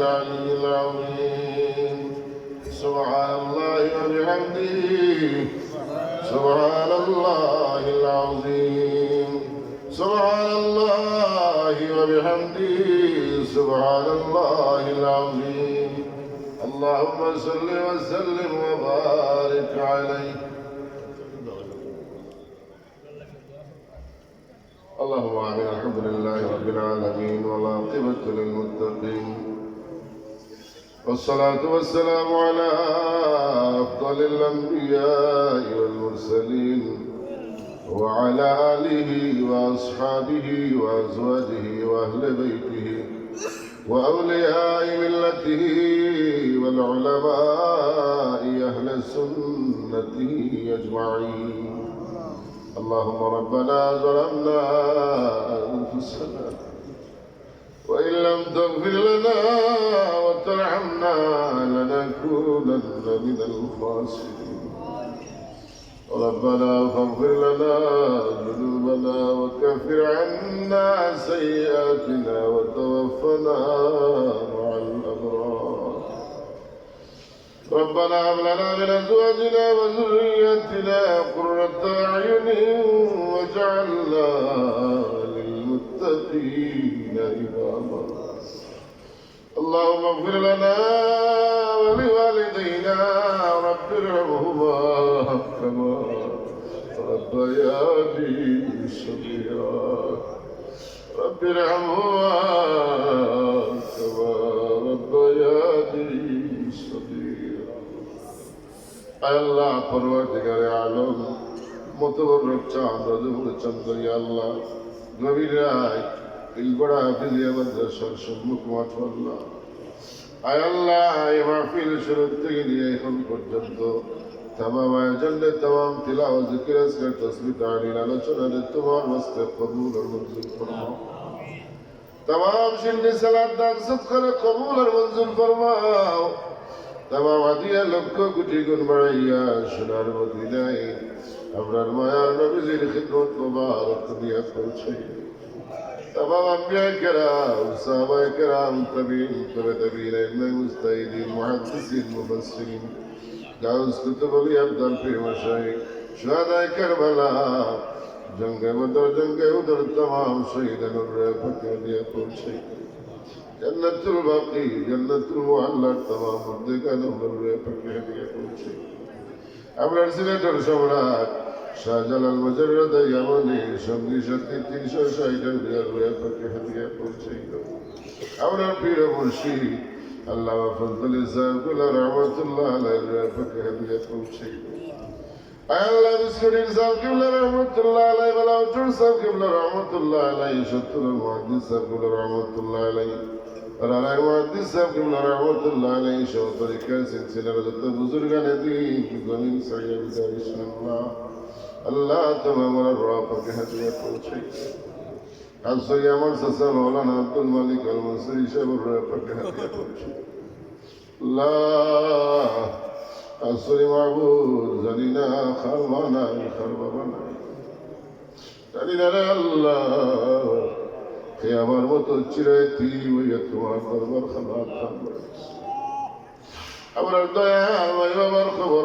العلي العظيم. سبحان الله وبحمده. سبحان الله العظيم. سبحان الله وبحمده. سبحان الله العظيم. اللهم صل وسلم وبارك عليه. اللهم آمين. الحمد لله رب العالمين. والعاقبه للمتقين. والصلاة والسلام على أفضل الأنبياء والمرسلين وعلى آله وأصحابه وأزواجه وأهل بيته وأولياء ملته والعلماء أهل سنته أجمعين. اللهم ربنا ظلمنا أنفسنا وإن لم تغفر لنا وترحمنا لنكونن من الخاسرين. ربنا فاغفر لنا ذنوبنا وكفر عنا سيئاتنا وتوفنا مع الأبرار. ربنا هب لنا من أزواجنا وذريتنا قرة أعين واجعلنا الدين إماما اللهم اغفر لنا ولوالدينا رب ارحمهما كما ربياني صغيرا رب ارحمهما كما ربياني صغيرا الله پروردگار عالم متبرک چاند دور چندری الله নবীর রায় ইলগড়া হাফিজিয়া মাদ্রাসার সম্মুখ মাঠ আল্লাহ আয় আল্লাহ এই মাহফিল শুরুর থেকে নিয়ে এখন পর্যন্ত تمام آجل تمام تلاوة ذکر اذکر تسبیح تعلیل آلوچنا نے تمام واسطے قبول اور منظور فرماؤ تمام شنی صلات دان صدقر قبول اور منظور فرماؤ تمام عدیہ لکھو گٹی گن بڑھیا شنار مدینہ امرار مایار نبی زیر خدمت مبارک دنیا پہنچائی تمام انبیاء کرام صحابہ کرام تبین تبع تبین ائمہ مستعیدین محدثین مفسرین داوس کتب الیام دل پی مشایخ شہداء کربلا جنگ بدر جنگ بدر تمام شہیدان اور فقیر دیا پہنچے جنت الباقی جنت المعلا تمام مردگان اور فقیر دیا پہنچے আমরা সিলেটের সম্রাট শাহজালাল মজরদ ইয়ামনি সঙ্গী শক্তি তিনশো ষাটের বিয়ার রয়ে পক্ষে হাতিয়া পৌঁছাইল আপনার প্রিয় মুর্শিদ আল্লাহ ফজল সাহেবুল্লাহ রহমতুল্লাহ আলাইহির রয়ে পক্ষে হাতিয়া পৌঁছাইল আল্লাহ, বিস্কুটির সাহেব কিবলা রহমতুল্লাহ আলাই আল্লাহ তুমি আমার রব পাকে হাতিয়া পৌঁছাই আসই আমার সাসা মৌলানা আব্দুল মালিক আল মনসুরি সাহেবের রব পাকে হাতিয়া পৌঁছাই আল্লাহ আসরি মাহবুব জানি না খারবা নাই জানি না রে আল্লাহ, হে আমার মতো চিরাইতি হইয়া তোমার দরবার খাবার খাবার আমার দয়া ভাই বাবার খবর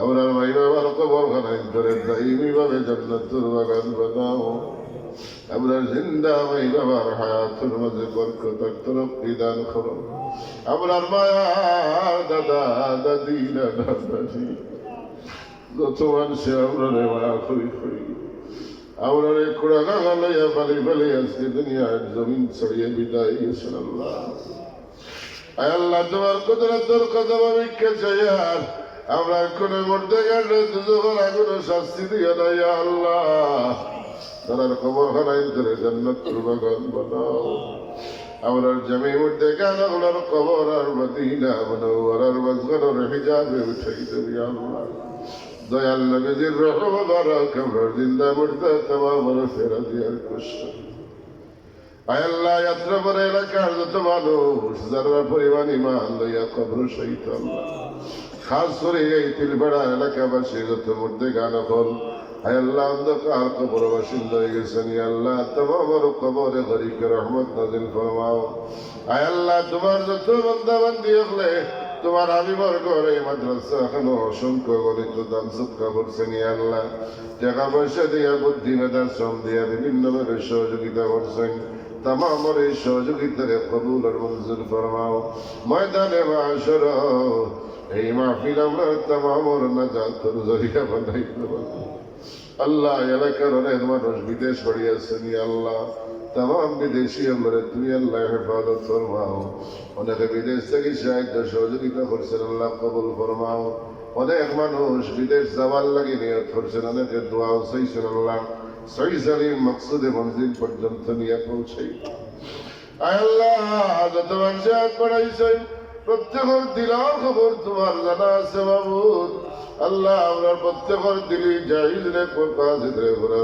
আমরা ভাই বাবার কবর খানাই ধরে দাইমি ভাবে জান্নাতুল বাগান বানাও আমরা জিন্দা ভাই বাবার হায়াতুর মাঝে বরকত তরক্কি দান করো আমরা মায়া, দাদা, দাদি দাদা, দাদি। যত মানুষে আমরা রে মায়া করি করি। আমরা রে কুড়া গাঙা লইয়া পালি পালি আজকে দুনিয়ার জমিন ছড়িয়ে বিদায় গেছেন আল্লাহ আয় আল্লাহ, তোমার কুদরতের কদম ভিক্ষা চাই আর আমরা কোনো মরতে গেলে দুজোর আগুন শাস্তি দিয়ে নাই আল্লাহ। তার খবর হারাই ধরে জান্নাতুল বাগান আমরা জমি মধ্যে কেন ওনার কবর আর মদিনা বানাও আর মাঝখানের হিজাবে উঠাই দেবি আল্লাহ? দয়াল নবীজির রহম বারক আমরা জিন্দা মুর্দা তামাম ফেরা দিয়ার কষ্ট। আয়াল্লাহ যাত্রা পরে এলাকার যত মানুষ, যারা পরিমাণ ইমান লইয়া কবর সহিত আল্লাহ। খাস করে এই তিলপাড়া এলাকাবাসী যত মধ্যে গান হল আয়াল্লাহ অন্ধকার কবর হয়ে গেছেন আল্লাহ তোমার কবরে গরিকে রহমত নাজিল ফরমাও। তোমার যত বন্ধা হলে, তোমার আবিবর করে মাদ্রাসা এখনও অসংখ্য গণিত দান সৎকা করছেন আল্লাহ। টাকা পয়সা দিয়া, বুদ্ধি, মেধা, শ্রম দিয়া বিভিন্নভাবে সহযোগিতা করছেন। তামামর এই সহযোগিতারে কবুল আর মঞ্জুর ফরমাও। ময়দানে মাসর এই মাহফিল আমরা তামামর নাজাতর জরিয়া বানাইতে পারব আল্লাহ এলাকার অনেক মানুষ বিদেশ বাড়িয়েছেন আল্লাহ। তাম বিদেশি আমরা তুমি আল্লাহ হেফাজত ফরমাও। অনেকে বিদেশ থেকে সাহায্য, সহযোগিতা করছেন, আল্লাহ কবুল ফরমাও। অনেক মানুষ বিদেশ যাওয়ার লাগে নিয়ত করছেন, অনেকে দোয়াও চাইছেন আল্লাহ। সালিম মকসুদে মঞ্জিল পর্যন্ত নিয়ে পৌঁছাই আল্লাহ, যত মানুষ পড়াইছেন প্রত্যেকের দিলাম খবর তোমার জানা আছে বাবুদ আল্লাহ, আমরা প্রত্যেকের দিলি জাহিদ রে কাজিদ রে ঘোরা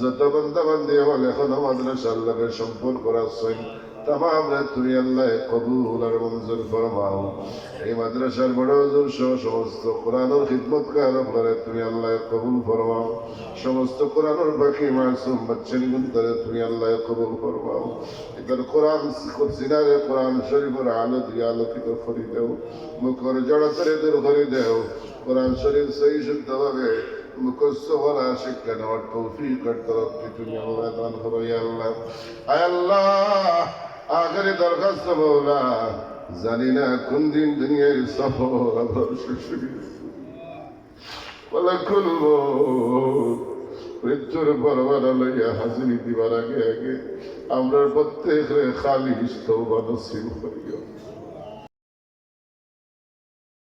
যত বন্ধা বান্ধি আমার এখনও মাদ্রাসার লগে সম্পর্ক রাখছেন। তামাম তুমি আল্লাহ কবুল আর মঞ্জুর ফরমাও। এই মাদ্রাসার বড় হুজুর সহ সমস্ত কোরআনের খিদমত করে তুমি আল্লাহ কবুল ফরমাও। সমস্ত কোরআনের বাকি মাসুম বাচ্চান গুন্তরে তুমি আল্লাহ কবুল ফরমাও। এদের কোরআন সিনারে কোরআন শরীফের আলো দিয়ে আলোকিত করি দেও। মুখর জড়তরে দূর করে দেও। কোরআন শরীফ সহি শুদ্ধভাবে মুখস্থ করা শিক্ষা নেওয়ার তৌফিক তরফটি তুমি আল্লাহ দান করো আল্লাহ। আয় আল্লাহ! আখেরি দরখাস্ত বৌলা জানি না কোন দিন দুনিয়ার সফর বলে খুলবো মৃত্যুর বরবারা লইয়া হাজিরি দিবার আগে আগে আমরা প্রত্যেক খালি স্তৌবা নসিব